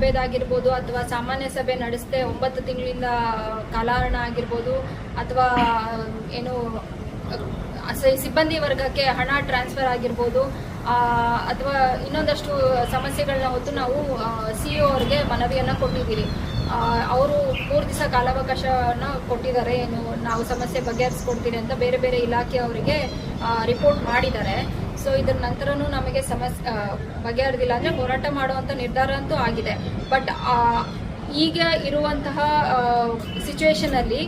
ಸಭೆದಾಗಿರ್ಬೋದು ಅಥವಾ ಸಾಮಾನ್ಯ ಸಭೆ ನಡೆಸದೆ ಒಂಬತ್ತು ತಿಂಗಳಿಂದ ಕಾಲಹರಣ ಆಗಿರ್ಬೋದು ಅಥವಾ ಏನು ಸಿಬ್ಬಂದಿ ವರ್ಗಕ್ಕೆ ಹಣ ಟ್ರಾನ್ಸ್ಫರ್ ಆಗಿರ್ಬೋದು ಅಥವಾ ಇನ್ನೊಂದಷ್ಟು ಸಮಸ್ಯೆಗಳನ್ನ ಹೊತ್ತು ನಾವು ಸಿ ಇ ಅವ್ರಿಗೆ ಮನವಿಯನ್ನು ಕೊಟ್ಟಿದ್ದೀರಿ. ಅವರು ಮೂರು ದಿವಸ ಕಾಲಾವಕಾಶನ ಕೊಟ್ಟಿದ್ದಾರೆ, ಏನು, ನಾವು ಸಮಸ್ಯೆ ಬಗೆಹರಿಸ್ಕೊಡ್ತೀರಿ ಅಂತ ಬೇರೆ ಬೇರೆ ಇಲಾಖೆಯವರಿಗೆ ರಿಪೋರ್ಟ್ ಮಾಡಿದ್ದಾರೆ. ಸೊ ಇದರ ನಂತರನು ನಮಗೆ ಸಮಸ್ಯೆ ಬಗೆಹರಿದಿಲ್ಲ. ಅಂದರೆ ಹೋರಾಟ ಮಾಡುವಂಥ ನಿರ್ಧಾರ ಅಂತೂ ಆಗಿದೆ. ಬಟ್ ಈಗ ಇರುವಂತಹ ಸಿಚುವೇಶನಲ್ಲಿ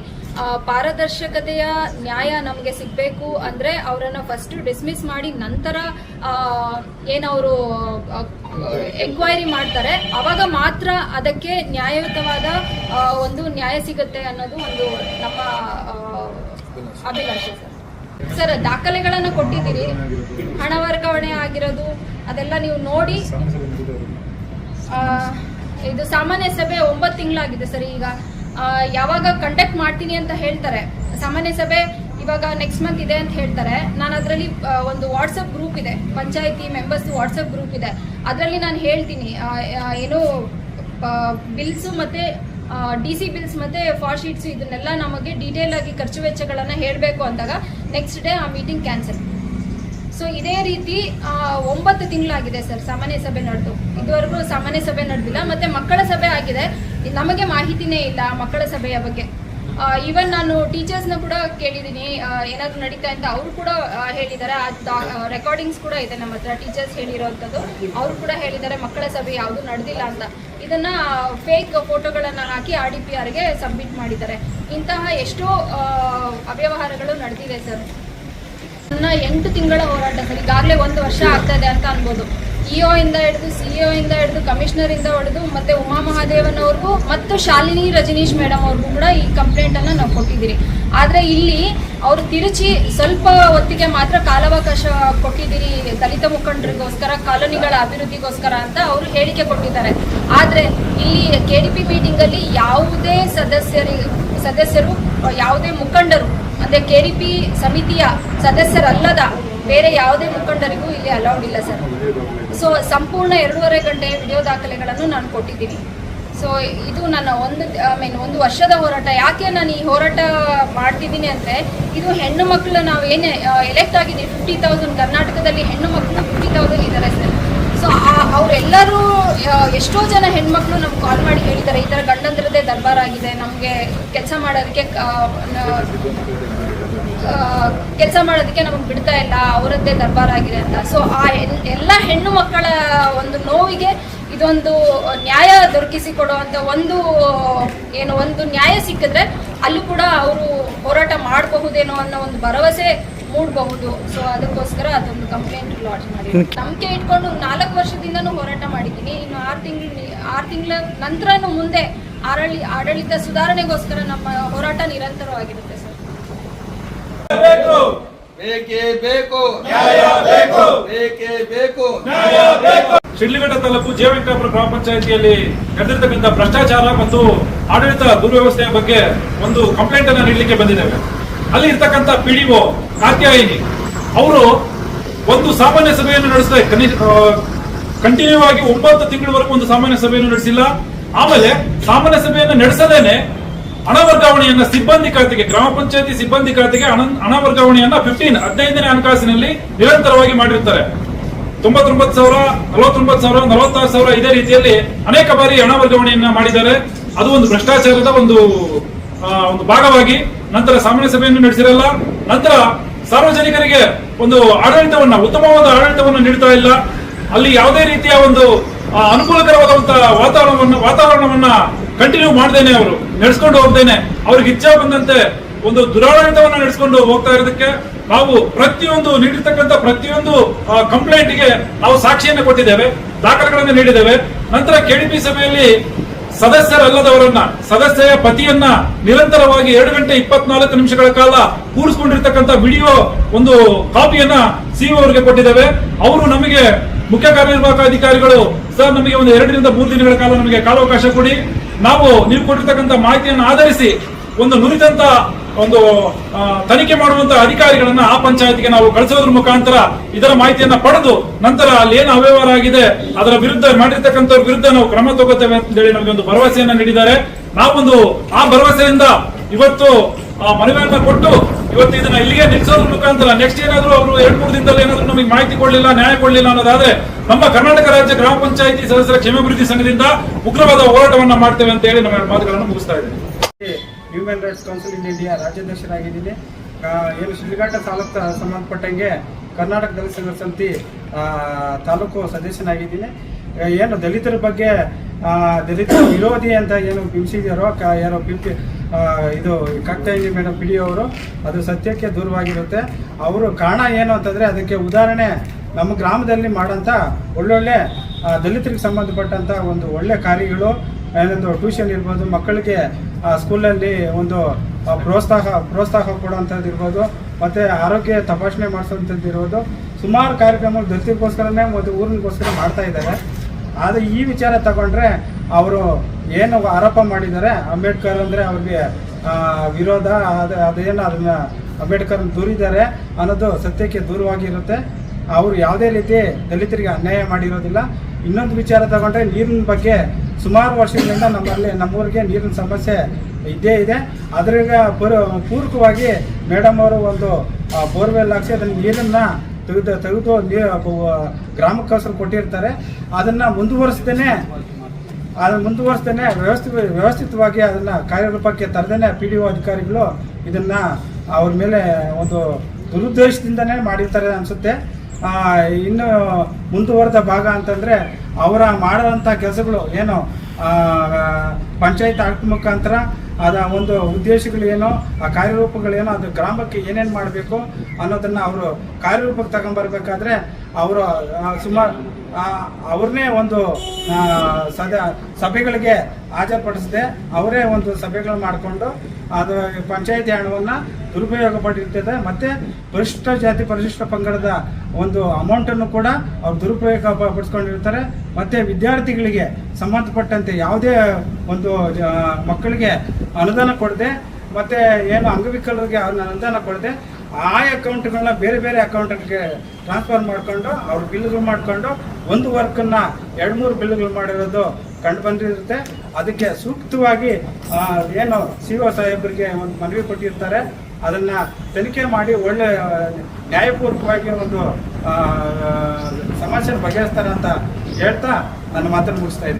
ಪಾರದರ್ಶಕತೆಯ ನ್ಯಾಯ ನಮಗೆ ಸಿಗಬೇಕು ಅಂದರೆ ಅವರನ್ನು ಫಸ್ಟ್ ಡಿಸ್ಮಿಸ್ ಮಾಡಿ ನಂತರ ಏನವರು ಎಂಕ್ವೈರಿ ಮಾಡ್ತಾರೆ. ಅವಾಗ ಮಾತ್ರ ಅದಕ್ಕೆ ನ್ಯಾಯಯುತವಾದ ಒಂದು ನ್ಯಾಯ ಸಿಗುತ್ತೆ ಅನ್ನೋದು ಒಂದು ನಮ್ಮ ಅಭಿಲಾಷೆ ಸರ್. ಸರ್, ದಾಖಲೆಗಳನ್ನು ಕೊಟ್ಟಿದ್ದೀರಿ. ಹಣ ವರ್ಗಾವಣೆ ಆಗಿರೋದು, ಅದೆಲ್ಲ ನೀವು ನೋಡಿ. ಇದು ಸಾಮಾನ್ಯ ಸಭೆ ಒಂಬತ್ತು ತಿಂಗಳಾಗಿದೆ ಸರ್ ಈಗ. ಯಾವಾಗ ಕಂಡಕ್ಟ್ ಮಾಡ್ತೀನಿ ಅಂತ ಹೇಳ್ತಾರೆ. ಸಾಮಾನ್ಯ ಸಭೆ ಇವಾಗ ನೆಕ್ಸ್ಟ್ ಮಂತ್ ಇದೆ ಅಂತ ಹೇಳ್ತಾರೆ. ನಾನು ಅದರಲ್ಲಿ ಒಂದು ವಾಟ್ಸಪ್ ಗ್ರೂಪ್ ಇದೆ. ಪಂಚಾಯತಿ ಮೆಂಬರ್ಸ್ ವಾಟ್ಸಪ್ ಗ್ರೂಪ್ ಇದೆ. ಅದರಲ್ಲಿ ನಾನು ಹೇಳ್ತೀನಿ. ಏನು ಬಿಲ್ಸು ಮತ್ತೆ ಡಿ ಸಿ ಬಿಲ್ಸ್ ಮತ್ತೆ ಫಾರ್ ಶೀಟ್ಸ್ ಇದನ್ನೆಲ್ಲ ನಮಗೆ ಡೀಟೇಲ್ ಆಗಿ ಖರ್ಚು ವೆಚ್ಚಗಳನ್ನು ಹೇಳಬೇಕು ಅಂದಾಗ ನೆಕ್ಸ್ಟ್ ಡೇ ಆ ಮೀಟಿಂಗ್ ಕ್ಯಾನ್ಸಲ್ ಸೊ ಇದೇ ರೀತಿ ಒಂಬತ್ತು ತಿಂಗಳಾಗಿದೆ ಸರ್ ಸಾಮಾನ್ಯ ಸಭೆ ನಡೆದು. ಇದುವರೆಗೂ ಸಾಮಾನ್ಯ ಸಭೆ ನಡೆದಿಲ್ಲ, ಮತ್ತೆ ಮಕ್ಕಳ ಸಭೆ ಆಗಿದೆ. ನಮಗೆ ಮಾಹಿತಿನೇ ಇಲ್ಲ ಮಕ್ಕಳ ಸಭೆಯ ಬಗ್ಗೆ. ಈವನ್ ನಾನು ಟೀಚರ್ಸ್ನ ಕೂಡ ಕೇಳಿದ್ದೀನಿ. ಏನಾದರೂ ನಡೀತಾ ಅಂತ ಅವರು ಕೂಡ ಆ, ಹೇಳಿದ್ದಾರೆ ರೆಕಾರ್ಡಿಂಗ್ಸ್ ಕೂಡ ಇದೆ ನಮ್ಮ ಹತ್ರ. ಟೀಚರ್ಸ್ ಹೇಳಿರೋವಂಥದ್ದು ಅವರು ಕೂಡ ಹೇಳಿದ್ದಾರೆ ಮಕ್ಕಳ ಸಭೆ ಯಾವುದು ನಡೆದಿಲ್ಲ ಅಂತ. ಇದನ್ನ ಫೇಕ್ ಫೋಟೋಗಳನ್ನು ಹಾಕಿ ಆರ್ ಡಿ ಪಿ ಆರ್ಗೆ ಸಬ್ಮಿಟ್ ಮಾಡಿದ್ದಾರೆ. ಇಂತಹ ಎಷ್ಟೋ ಅವ್ಯವಹಾರಗಳು ನಡೆದಿದೆ ಸರ್ ನನ್ನ ಎಂಟು ತಿಂಗಳ ಹೋರಾಟ ಸರ್ ಈಗಾಗಲೇ ಒಂದು ವರ್ಷ ಆಗ್ತದೆ ಅಂತ ಅನ್ಬೋದು. ಇಒ ಇಂದ ಹಿಡಿದು ಸಿಇಒ ಇಂದ ಹಿಡಿದು ಕಮಿಷನರ್ ಇಂದ ಹೊಡೆದು ಮತ್ತೆ ಉಮಾ ಮಹಾದೇವನ್ ಅವ್ರಿಗೂ ಮತ್ತು ಶಾಲಿನಿ ರಜನೀಶ್ ಮೇಡಮ್ ಅವ್ರಿಗೂ ಕೂಡ ಈ ಕಂಪ್ಲೇಂಟ್ ಅನ್ನ ನಾವು ಕೊಟ್ಟಿದ್ದೀರಿ. ಆದ್ರೆ ಇಲ್ಲಿ ಅವರು ತಿರುಚಿ ಸ್ವಲ್ಪ ಹೊತ್ತಿಗೆ ಮಾತ್ರ ಕಾಲಾವಕಾಶ ಕೊಟ್ಟಿದ್ದೀರಿ ದಲಿತ ಮುಖಂಡರಿಗೋಸ್ಕರ, ಕಾಲೋನಿಗಳ ಅಭಿವೃದ್ಧಿಗೋಸ್ಕರ ಅಂತ ಅವರು ಹೇಳಿಕೆ ಕೊಟ್ಟಿದ್ದಾರೆ. ಆದ್ರೆ ಇಲ್ಲಿ ಕೆ ಡಿ ಪಿ ಮೀಟಿಂಗ್ ಅಲ್ಲಿ ಯಾವುದೇ ಸದಸ್ಯರಿಗೆ ಸದಸ್ಯರು, ಯಾವುದೇ ಮುಖಂಡರು, ಅಂದ್ರೆ ಕೆ ಡಿ ಪಿ ಸಮಿತಿಯ ಸದಸ್ಯರಲ್ಲದ ಬೇರೆ ಯಾವುದೇ ಮುಖಂಡರಿಗೂ ಇಲ್ಲಿ ಅಲೌಡ್ ಇಲ್ಲ ಸರ್ ಸೊ ಸಂಪೂರ್ಣ ಎರಡೂವರೆ ಗಂಟೆ ವಿಡಿಯೋ ದಾಖಲೆಗಳನ್ನು ನಾನು ಕೊಟ್ಟಿದ್ದೀನಿ. ಸೊ ಇದು ನನ್ನ ಒಂದು ಐ ಮೀನ್ ಒಂದು ವರ್ಷದ ಹೋರಾಟ. ಯಾಕೆ ನಾನು ಈ ಹೋರಾಟ ಮಾಡ್ತಿದ್ದೀನಿ ಅಂದರೆ, ಇದು ಹೆಣ್ಣು ಮಕ್ಕಳು ನಾವು ಏನೇ ಎಲೆಕ್ಟ್ ಆಗಿದ್ದೀವಿ ಫಿಫ್ಟಿ ತೌಸಂಡ್ ಕರ್ನಾಟಕದಲ್ಲಿ ಹೆಣ್ಣು ಮಕ್ಕಳು ಫಿಫ್ಟಿ ತೌಸಂಡ್ ಇದ್ದಾರೆ ಸರ್ ಸೊ ಅವರೆಲ್ಲರೂ ಎಷ್ಟೋ ಜನ ಹೆಣ್ಮಕ್ಳು ನಮ್ಗೆ ಕಾಲ್ ಮಾಡಿ ಹೇಳಿದ್ದಾರೆ. ಈ ಥರ ಗಂಡಂದ್ರದ್ದೇ ದರ್ಬಾರ್ ಆಗಿದೆ. ನಮಗೆ ಕೆಲಸ ಮಾಡೋದಕ್ಕೆ ಕೆಲಸ ಮಾಡೋದಕ್ಕೆ ನಮಗೆ ಬಿಡ್ತಾ ಇಲ್ಲ ಅವರದ್ದೇ ದರ್ಬಾರ್ ಆಗಿದೆ ಅಂತ. ಸೊ ಆ ಎಲ್- ಎಲ್ಲ ಹೆಣ್ಣು ಮಕ್ಕಳ ಒಂದು ನೋವಿಗೆ ಇದೊಂದು ನ್ಯಾಯ ದೊರಕಿಸಿ ಕೊಡುವಂತ ಒಂದು ಏನು ಒಂದು ನ್ಯಾಯ ಸಿಕ್ಕಿದ್ರೆ ಅಲ್ಲೂ ಕೂಡ ಅವರು ಹೋರಾಟ ಮಾಡಬಹುದೇನೋ ಅನ್ನೋ ಒಂದು ಭರವಸೆ ಮೂಡಬಹುದು. ಸೊ ಅದಕ್ಕೋಸ್ಕರ ಅದೊಂದು ಕಂಪ್ಲೇಂಟ್ ಲಾಂಚ್ ಮಾಡಿ ನಂಬಿಕೆ ಇಟ್ಕೊಂಡು ನಾಲ್ಕು ವರ್ಷದಿಂದನೂ ಹೋರಾಟ ಮಾಡಿದ್ದೀನಿ. ಇನ್ನು ಆರು ತಿಂಗಳು ಆರು ತಿಂಗಳ ನಂತರನೂ ಮುಂದೆ ಆಡಳಿ ಆಡಳಿತ ಸುಧಾರಣೆಗೋಸ್ಕರ ನಮ್ಮ ಹೋರಾಟ ನಿರಂತರವಾಗಿರುತ್ತೆ. ಬೇಕು ಬೇಕೇ ಬೇಕು. ನ್ಯಾಯ ಬೇಕು. ಬೇಕೇ ಬೇಕು. ನ್ಯಾಯ ಬೇಕು. ಶಿಡ್ಲಿಘಟ್ಟ ತಾಲೂಕು ಜೇವೆಂಕಟಾಪುರ ಗ್ರಾಮ ಪಂಚಾಯಿತಿಯಲ್ಲಿ ನಡೆದಿರ್ತಕ್ಕಂಥ ಭ್ರಷ್ಟಾಚಾರ ಮತ್ತು ಆಡಳಿತ ದುರ್ವ್ಯವಸ್ಥೆಯ ಬಗ್ಗೆ ಒಂದು ಕಂಪ್ಲೇಂಟ್ ಅನ್ನ ನೀಡಲಿಕ್ಕೆ ಬಂದಿದ್ದೇವೆ. ಅಲ್ಲಿ ಇರ್ತಕ್ಕಂಥ ಪಿಡಿಒ ಕಾತ್ಯಾಯಿನಿ ಅವರು ಒಂದು ಸಾಮಾನ್ಯ ಸಭೆಯನ್ನು ನಡೆಸಿದ. ಕಂಟಿನ್ಯೂ ಆಗಿ ಒಂಬತ್ತು ತಿಂಗಳವರೆಗೂ ಒಂದು ಸಾಮಾನ್ಯ ಸಭೆಯನ್ನು ನಡೆಸಿಲ್ಲ. ಆಮೇಲೆ ಸಾಮಾನ್ಯ ಸಭೆಯನ್ನು ನಡೆಸದೇನೆ ಹಣ ವರ್ಗಾವಣೆಯನ್ನ ಸಿಬ್ಬಂದಿ ಖಾತೆಗೆ, ಗ್ರಾಮ ಪಂಚಾಯತಿ ಸಿಬ್ಬಂದಿ ಖಾತೆಗೆ ಹಣ ವರ್ಗಾವಣೆಯನ್ನ ಫಿಫ್ಟೀನ್ ಹದಿನೈದನೇ ಹಣಕಾಸಿನಲ್ಲಿ ನಿರಂತರವಾಗಿ ಮಾಡಿರ್ತಾರೆ. ತೊಂಬತ್ತೊಂಬತ್ತು ಸಾವಿರ, ನಲವತ್ತೊಂಬತ್ತು ಸಾವಿರ, ನಲವತ್ತಾರು ಸಾವಿರ ಇದೇ ರೀತಿಯಲ್ಲಿ ಅನೇಕ ಬಾರಿ ಹಣ ವರ್ಗಾವಣೆಯನ್ನ ಮಾಡಿದ್ದಾರೆ. ಅದು ಒಂದು ಭ್ರಷ್ಟಾಚಾರದ ಒಂದು ಒಂದು ಭಾಗವಾಗಿ ನಂತರ ಸಾಮಾನ್ಯ ಸಭೆಯನ್ನು ನಡೆಸಿರಲ್ಲ. ನಂತರ ಸಾರ್ವಜನಿಕರಿಗೆ ಒಂದು ಆಡಳಿತವನ್ನ, ಉತ್ತಮವಾದ ಆಡಳಿತವನ್ನು ನೀಡ್ತಾ ಇಲ್ಲ. ಅಲ್ಲಿ ಯಾವುದೇ ರೀತಿಯ ಒಂದು ಅನುಕೂಲಕರವಾದಂತಹ ವಾತಾವರಣವನ್ನು, ವಾತಾವರಣವನ್ನ ಕಂಟಿನ್ಯೂ ಮಾಡ್ದೇನೆ ಅವರು, ನಡೆಸ್ಕೊಂಡು ಹೋಗ್ದೇನೆ. ಅವ್ರಿಗೆ ಇಚ್ಛೆ ಬಂದಂತೆ ಒಂದು ದುರಾಡಳಿತವನ್ನ ನಡೆಸ್ಕೊಂಡು ಹೋಗ್ತಾ ಇರೋದಕ್ಕೆ ನಾವು ಪ್ರತಿಯೊಂದು ನೀಡಿರ್ತಕ್ಕಂಥ ಪ್ರತಿಯೊಂದು ಕಂಪ್ಲೇಂಟ್ಗೆ ನಾವು ಸಾಕ್ಷಿಯನ್ನು ಕೊಟ್ಟಿದ್ದೇವೆ, ದಾಖಲೆಗಳನ್ನು ನೀಡಿದ್ದೇವೆ. ನಂತರ ಕೆಡಿಪಿ ಸಭೆಯಲ್ಲಿ ಸದಸ್ಯರಲ್ಲದವರನ್ನ, ಸದಸ್ಯೆಯ ಪತಿಯನ್ನ ನಿರಂತರವಾಗಿ ಎರಡು ಗಂಟೆ ಇಪ್ಪತ್ನಾಲ್ಕು ನಿಮಿಷಗಳ ಕಾಲ ಕೂರಿಸ್ಕೊಂಡಿರ್ತಕ್ಕಂಥ ವಿಡಿಯೋ ಒಂದು ಕಾಪಿಯನ್ನ ಸಿಇಒ ಅವರಿಗೆ ಕೊಟ್ಟಿದ್ದೇವೆ. ಅವರು ನಮಗೆ ಮುಖ್ಯ ಕಾರ್ಯನಿರ್ವಾಹಕ ಅಧಿಕಾರಿಗಳು. ಸರ್, ನಮಗೆ ಒಂದು ಎರಡರಿಂದ ಮೂರು ದಿನಗಳ ಕಾಲ ನಮಗೆ ಕಾಲಾವಕಾಶ ಕೊಡಿ. ನಾವು ನೀವು ಕೊಟ್ಟಿರ್ತಕ್ಕಂಥ ಮಾಹಿತಿಯನ್ನು ಆಧರಿಸಿ ಒಂದು ನುರಿತಂತ ಒಂದು ತನಿಖೆ ಮಾಡುವಂತಹ ಅಧಿಕಾರಿಗಳನ್ನ ಆ ಪಂಚಾಯತ್ಗೆ ನಾವು ಕಳಿಸೋದ್ರ ಮುಖಾಂತರ ಇದರ ಮಾಹಿತಿಯನ್ನ ಪಡೆದು ನಂತರ ಅಲ್ಲಿ ಏನು ಅವ್ಯವಹಾರ ಆಗಿದೆ, ಅದರ ವಿರುದ್ಧ ಮಾಡಿರ್ತಕ್ಕಂಥವ್ರ ವಿರುದ್ಧ ನಾವು ಕ್ರಮ ತಗೋತೇವೆ ಅಂತ ಹೇಳಿ ನಮಗೆ ಒಂದು ಭರವಸೆಯನ್ನ ನೀಡಿದ್ದಾರೆ. ನಾವೊಂದು ಆ ಭರವಸೆಯಿಂದ ಇವತ್ತು ಮನವಿಯನ್ನ ಕೊಟ್ಟು ಇವತ್ತು ಇದನ್ನ ಇಲ್ಲಿಗೆ ನಿಲ್ಲಿಸೋದ್ರ ಮುಖಾಂತರ ನೆಕ್ಸ್ಟ್ ಏನಾದ್ರು ಅವರು ಎರಡು ಮೂರು ದಿನದಲ್ಲಿ ಏನಾದ್ರು ನಮಗೆ ಮಾಹಿತಿ ಕೊಡಲಿಲ್ಲ, ನ್ಯಾಯ ಕೊಡಲಿಲ್ಲ ಅನ್ನೋದಾದ್ರೆ ನಮ್ಮ ಕರ್ನಾಟಕ ರಾಜ್ಯ ಗ್ರಾಮ ಪಂಚಾಯಿತಿ ಸದಸ್ಯರ ಕ್ಷೇಮಾಭಿವೃದ್ಧಿ ಸಂಘದಿಂದ ಉಗ್ರವಾದ ಹೋರಾಟವನ್ನ ಮಾಡ್ತೇವೆ ಅಂತ ಹೇಳಿ ನಮ್ಮ ಮಾತುಗಳನ್ನು ಮುಗಿಸ್ತಾ ಇದ್ದೇನೆ. Human rights council in India ರಾಜ್ಯಾಧ್ಯಕ್ಷರಾಗಿದ್ದೀನಿ. ಏನು ಶಿಡ್ಲಘಟ್ಟ ತಾಲೂಕು ಸಂಬಂಧಪಟ್ಟಂಗೆ ಕರ್ನಾಟಕ ದಲಿತ ಸಮಿತಿ ತಾಲೂಕು ಸದಸ್ಯನಾಗಿದ್ದೀನಿ. ಏನು ದಲಿತರ ಬಗ್ಗೆ ದಲಿತ ವಿರೋಧಿ ಅಂತ ಏನು ಬಿಂಬಿಸಿದಾರೋ ಯಾರೋ ಆ, ಇದು ಕಾಕ್ತಾಯಿ ಮೇಡಮ್ ಪಿ ಅವರು ಅದು ಸತ್ಯಕ್ಕೆ ದೂರವಾಗಿರುತ್ತೆ. ಅವರು ಕಾರಣ ಏನು ಅಂತಂದರೆ ಅದಕ್ಕೆ ಉದಾಹರಣೆ ನಮ್ಮ ಗ್ರಾಮದಲ್ಲಿ ಮಾಡೋಂಥ ಒಳ್ಳೊಳ್ಳೆ ದಲಿತರಿಗೆ ಸಂಬಂಧಪಟ್ಟಂಥ ಒಂದು ಒಳ್ಳೆ ಕಾರ್ಯಗಳು ಏನೊಂದು ಟ್ಯೂಷನ್ ಇರ್ಬೋದು ಮಕ್ಕಳಿಗೆ ಸ್ಕೂಲಲ್ಲಿ ಒಂದು ಪ್ರೋತ್ಸಾಹ ಪ್ರೋತ್ಸಾಹ ಕೊಡುವಂಥದ್ದು ಇರ್ಬೋದು ಮತ್ತು ಆರೋಗ್ಯ ತಪಾಸಣೆ ಮಾಡಿಸೋಂಥದ್ದು ಇರ್ಬೋದು. ಸುಮಾರು ಕಾರ್ಯಕ್ರಮಗಳು ದಲಿತರಿಗೋಸ್ಕರನೇ ಒಂದು ಊರಿಗೋಸ್ಕರ ಮಾಡ್ತಾ ಇದ್ದಾರೆ. ಆದರೆ ಈ ವಿಚಾರ ತಗೊಂಡ್ರೆ ಅವರು ಏನು ಆರೋಪ ಮಾಡಿದ್ದಾರೆ, ಅಂಬೇಡ್ಕರ್ ಅಂದರೆ ಅವ್ರಿಗೆ ವಿರೋಧ, ಅದು ಅದೇನು ಅದನ್ನ ಅಂಬೇಡ್ಕರ್ ದೂರಿದ್ದಾರೆ ಅನ್ನೋದು ಸತ್ಯಕ್ಕೆ ದೂರವಾಗಿರುತ್ತೆ. ಅವರು ಯಾವುದೇ ರೀತಿ ದಲಿತರಿಗೆ ಅನ್ಯಾಯ ಮಾಡಿರೋದಿಲ್ಲ. ಇನ್ನೊಂದು ವಿಚಾರ ತಗೊಂಡ್ರೆ ನೀರಿನ ಬಗ್ಗೆ ಸುಮಾರು ವರ್ಷಗಳಿಂದ ನಮ್ಮಲ್ಲಿ, ನಮ್ಮೂರಿಗೆ ನೀರಿನ ಸಮಸ್ಯೆ ಇದ್ದೇ ಇದೆ. ಅದ್ರಾಗ ಪೂರ್ವಕವಾಗಿ ಮೇಡಮ್ ಅವರು ಒಂದು ಬೋರ್ವೆಲ್ ಹಾಕ್ಸಿ ಅದನ್ನು ನೀರನ್ನು ತೆಗೆದು ತೆಗೆದು ನೀರು ಕೊಟ್ಟಿರ್ತಾರೆ. ಅದನ್ನು ಮುಂದುವರಿಸ್ದೇನೆ ಅದನ್ನು ಮುಂದುವರಿಸ್ದೇನೆ ವ್ಯವಸ್ಥಿತ ವ್ಯವಸ್ಥಿತವಾಗಿ ಅದನ್ನು ಕಾರ್ಯರೂಪಕ್ಕೆ ತರದೇನೆ ಪಿ ಡಿ ಒ ಅಧಿಕಾರಿಗಳು ಇದನ್ನು ಅವ್ರ ಮೇಲೆ ಒಂದು ದುರುದ್ದೇಶದಿಂದನೇ ಮಾಡಿರ್ತಾರೆ ಅನಿಸುತ್ತೆ. ಇನ್ನು ಮುಂದುವರೆದ ಭಾಗ ಅಂತಂದರೆ ಅವರ ಮಾಡುವಂಥ ಕೆಲಸಗಳು ಏನು ಪಂಚಾಯತ್ ಆಕ್ಟ್ ಮುಖಾಂತರ ಅದ ಒಂದು ಉದ್ದೇಶಗಳು ಏನೋ ಆ ಕಾರ್ಯರೂಪಗಳೇನೋ ಅದು ಗ್ರಾಮಕ್ಕೆ ಏನೇನು ಮಾಡಬೇಕು ಅನ್ನೋದನ್ನು ಅವರು ಕಾರ್ಯರೂಪಕ್ಕೆ ತಗೊಂಬರ್ಬೇಕಾದ್ರೆ ಅವರು ಸುಮಾರು ಅವ್ರನ್ನೇ ಒಂದು ಸದ, ಸಭೆಗಳಿಗೆ ಹಾಜರುಪಡಿಸದೆ ಅವರೇ ಒಂದು ಸಭೆಗಳು ಮಾಡಿಕೊಂಡು ಅದು ಪಂಚಾಯತಿ ಹಣವನ್ನು ದುರುಪಯೋಗ ಪಡಿರ್ತದೆ. ಮತ್ತು ಪರಿಶಿಷ್ಟ ಜಾತಿ ಪರಿಶಿಷ್ಟ ಪಂಗಡದ ಒಂದು ಅಮೌಂಟನ್ನು ಕೂಡ ಅವ್ರು ದುರುಪಯೋಗ ಪಡಿಸ್ಕೊಂಡಿರ್ತಾರೆ. ಮತ್ತು ವಿದ್ಯಾರ್ಥಿಗಳಿಗೆ ಸಂಬಂಧಪಟ್ಟಂತೆ ಯಾವುದೇ ಒಂದು ಮಕ್ಕಳಿಗೆ ಅನುದಾನ ಕೊಡದೆ, ಮತ್ತು ಏನು ಅಂಗವಿಕಲರಿಗೆ ಅನುದಾನ ಕೊಡದೆ ಆ ಅಕೌಂಟ್ಗಳನ್ನ ಬೇರೆ ಬೇರೆ ಅಕೌಂಟ್ಗೆ ಟ್ರಾನ್ಸ್ಫರ್ ಮಾಡಿಕೊಂಡು ಅವ್ರ ಬಿಲ್ಗಳು ಮಾಡಿಕೊಂಡು ಒಂದು ವರ್ಕನ್ನು ಎರಡು ಮೂರು ಬಿಲ್ಗಳು ಮಾಡಿರೋದು ಕಂಡು ಬಂದಿರುತ್ತೆ. ಅದಕ್ಕೆ ಸೂಕ್ತವಾಗಿ ಏನು ಸಿ ಒ ಸಾಹೇಬರಿಗೆ ಒಂದು ಮನವಿ ಕೊಟ್ಟಿರ್ತಾರೆ. ಅದನ್ನು ತನಿಖೆ ಮಾಡಿ ಒಳ್ಳೆ ನ್ಯಾಯಪೂರ್ವಕವಾಗಿ ಒಂದು ಸಮಸ್ಯೆ ಬಗೆಹರಿಸ್ತಾರೆ ಅಂತ ಹೇಳ್ತಾ ನನ್ನ ಮಾತನ್ನು ಮುಗಿಸ್ತಾ